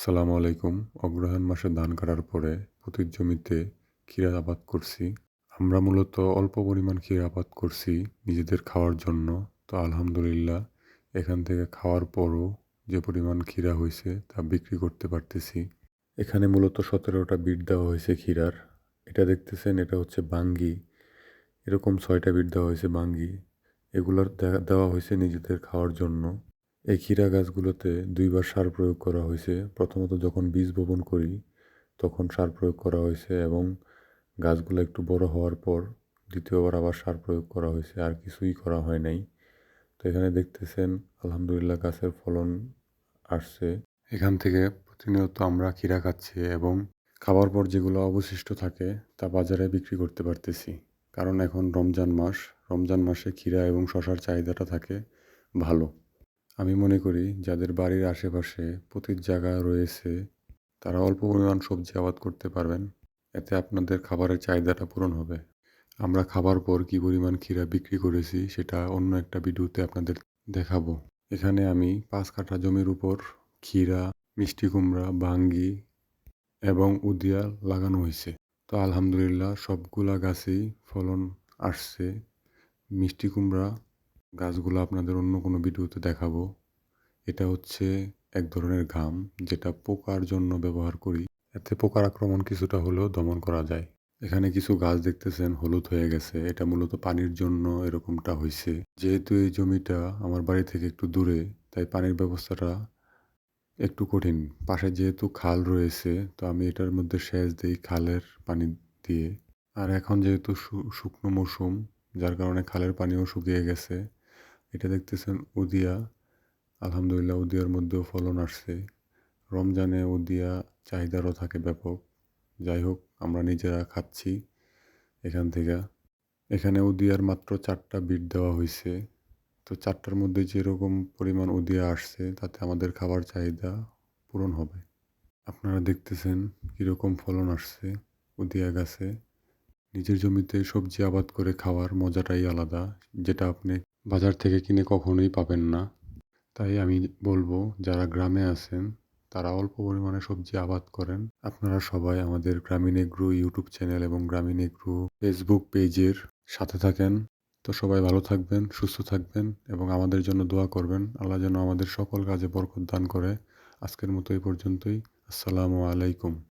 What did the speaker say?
আসসালামু আলাইকুম। অগ্রহায়ণ মাসে ধান কাটার পরে প্রতি জমিতে ক্ষীরা আবাদ করছি। আমরা মূলত অল্প পরিমাণ ক্ষীরা আবাদ করছি নিজেদের খাওয়ার জন্য। তো আলহামদুলিল্লাহ, এখান থেকে খাওয়ার পরও যে পরিমাণ ক্ষীরা হয়েছে তা বিক্রি করতে পারতেছি। এখানে মূলত সতেরোটা বিট দেওয়া হয়েছে ক্ষীরার। এটা দেখতেছেন, এটা হচ্ছে বাঙ্গি। এরকম ছয়টা বিট দেওয়া হয়েছে বাঙ্গি। এগুলোর দেওয়া হয়েছে নিজেদের খাওয়ার জন্য। এই ক্ষীরা গাছগুলোতে দুইবার সার প্রয়োগ করা হয়েছে। প্রথমত যখন বীজ বপন করি, তখন সার প্রয়োগ করা হয়েছে এবং গাছগুলো একটু বড় হওয়ার পর দ্বিতীয়বার আবার সার প্রয়োগ করা হয়েছে, আর কিছুই করা হয় নাই। তো এখানে দেখতেছেন, আলহামদুলিল্লাহ গাছের ফলন আসছে। এখান থেকে প্রতিনিয়ত আমরা ক্ষীরা খাচ্ছি এবং খাবার পর যেগুলো অবশিষ্ট থাকে, তা বাজারে বিক্রি করতে পারতেছি। কারণ এখন রমজান মাস, রমজান মাসে ক্ষীরা এবং শশার চাহিদাটা থাকে ভালো। আমি মনে করি যাদের বাড়ির আশেপাশে প্রতির জায়গা রয়েছে, তারা অল্প পরিমাণ সবজি আবাদ করতে পারবেন। এতে আপনাদের খাবারের চাহিদাটা পূরণ হবে। আমরা খাবার পর কী পরিমাণ ক্ষীরা বিক্রি করেছি সেটা অন্য একটা ভিডিওতে আপনাদের দেখাবো। এখানে আমি পাঁচ কাঠা জমির উপর ক্ষীরা, মিষ্টি কুমড়া বাঙ্গি এবং উদিয়া লাগানো হয়েছে। তো আলহামদুলিল্লাহ সবগুলা গাছেই ফলন আসছে। মিষ্টি কুমড়া গাছগুলো আপনাদের অন্য কোনো ভিডিওতে দেখাবো। এটা হচ্ছে এক ধরনের ঘাম যেটা পোকার জন্য ব্যবহার করি। এতে পোকার আক্রমণ কিছুটা হলেও দমন করা যায়। এখানে কিছু গাছ দেখতেছেন, হলুদ হয়ে গেছে। এটা মূলত পানির জন্য এরকমটা হয়েছে যেহেতু এই জমিটা আমার বাড়ি থেকে একটু দূরে, তাই পানির ব্যবস্থাটা একটু কঠিন। পাশে যেহেতু খাল রয়েছে, তো আমি এটার মধ্যে সেচ দিই খালের পানি দিয়ে। আর এখন যেহেতু শুকনো মৌসুম, যার কারণে খালের পানিও শুকিয়ে গেছে। এটা দেখতেছেন উদিয়া। আলহামদুলিল্লাহ, উদিয়ার মধ্যেও ফলন আসছে। রমজানে উদিয়া চাহিদারও থাকে ব্যাপক। যাই হোক, আমরা নিজেরা খাচ্ছি এখান থেকে। এখানে উদিয়ার মাত্র চারটা বিট দেওয়া হয়েছে তো চারটার মধ্যে যেরকম পরিমাণ উদিয়া আসছে, তাতে আমাদের খাবার চাহিদা পূরণ হবে। আপনারা দেখতেছেন কীরকম ফলন আসছে উদিয়া গাছে। নিজের জমিতে সবজি আবাদ করে খাওয়ার মজাটাই আলাদা, যেটা আপনি বাজার থেকে কিনে কখনোই পাবেন না। তাই আমি বলব, যারা গ্রামে আছেন, তারা অল্প পরিমাণে সবজি আবাদ করেন। আপনারা সবাই আমাদের গ্রামীণ এগ্রো ইউটিউব চ্যানেল এবং গ্রামীণ এগ্রো ফেসবুক পেজের সাথে থাকেন। তো সবাই ভালো থাকবেন, সুস্থ থাকবেন এবং আমাদের জন্য দোয়া করবেন। আল্লাহ যেন আমাদের সকল কাজে বরকত দান করে। আজকের মতো এই পর্যন্তই। আসসালামু আলাইকুম।